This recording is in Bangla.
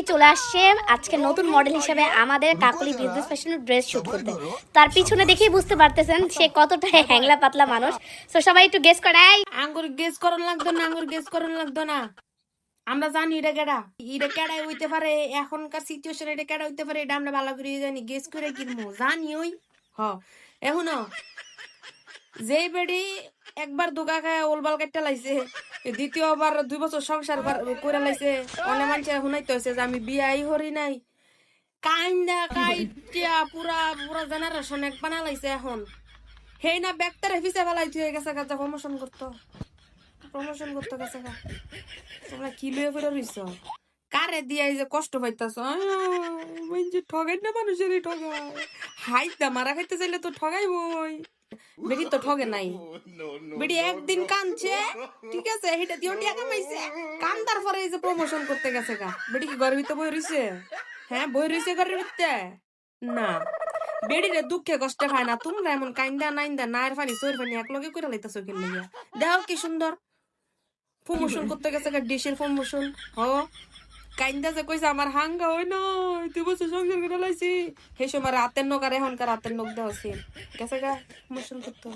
ফাইনালি চলে আসছে আজকে নতুন মডেল হিসেবে আমাদের কাকলি বিজনেস ফ্যাশনের ড্রেস শুট করতে। তার পিছনে দেখেই বুঝতে পারতেছেন সে কতটা হ্যাংলা পাতলা মানুষ। তো সবাই একটু গেস করাই আঙ্গুর গেস করন লাগতো না, আঙ্গুর গেস করন লাগতো না। আমরা জানি এটা কেডা। এটা কেডাই হইতে পারে, এখনকার সিচুয়েশন এটা কেডা হইতে পারে, এটা আমরা ভালো করে জানি। গেস করে কিনবো জানি ওই। হ, এখনও? যেই বেড়ি একবার দুগা খায় ওলবাল কাটতে লাইছে দ্বিতীয়বার দুই বছর সংসার করে লাইছে, অনেক মানুষ শুনাইতে হয়েছে যে আমি বিয়াই হরি নাই। কাইন্দা কাইটিয়া পুরা পুরা জেনারেশন এক বানা লাইছে এখন। হেই না ব্যাগটারে ফিসে ফেলাই থুয়ে গেছে কাজা প্রমোশন করতো। প্রমোশন করতে গেছে তোমরা কি লয়ে ফেরে রইছ? কারে দিয়া যে কষ্ট পাইতাছ? ঠগাই না মানুষের ঠগাই হাই দা মারা খাইতে চাইলে তো ঠগাই বই বেটি তো ঠগে নাই। বেটি একদিন কানছে ঠিক আছে? হেটা দিও টিয়া কামাইছে। কান্দার পরে এই যে প্রমোশন করতে গেছে গা। বেটি কি ঘরের ভিতরে বই রইছে? হ্যাঁ বই রইছে ঘরের ভিতরে? না। বেড়িরে দুঃখে কষ্টে খায় না। তোমরা এমন কাইন্দা নাইন্দা নায়ের ফানি সইর ফানি এক লগে করে লাইতাছো কিন লিয়া দেখো কি সুন্দর। প্রমোশন করতে গেছে গা ডিশের প্রমোশন হ। কাইন্দা যে কইছে, আমার হাঙ্গা হই না, তুই বসে সংসার করে লাইছি? সেই সময় রাতের নক আর এখনকার রাতের নক দেওয়া গেছে গা প্রমোশন করতে।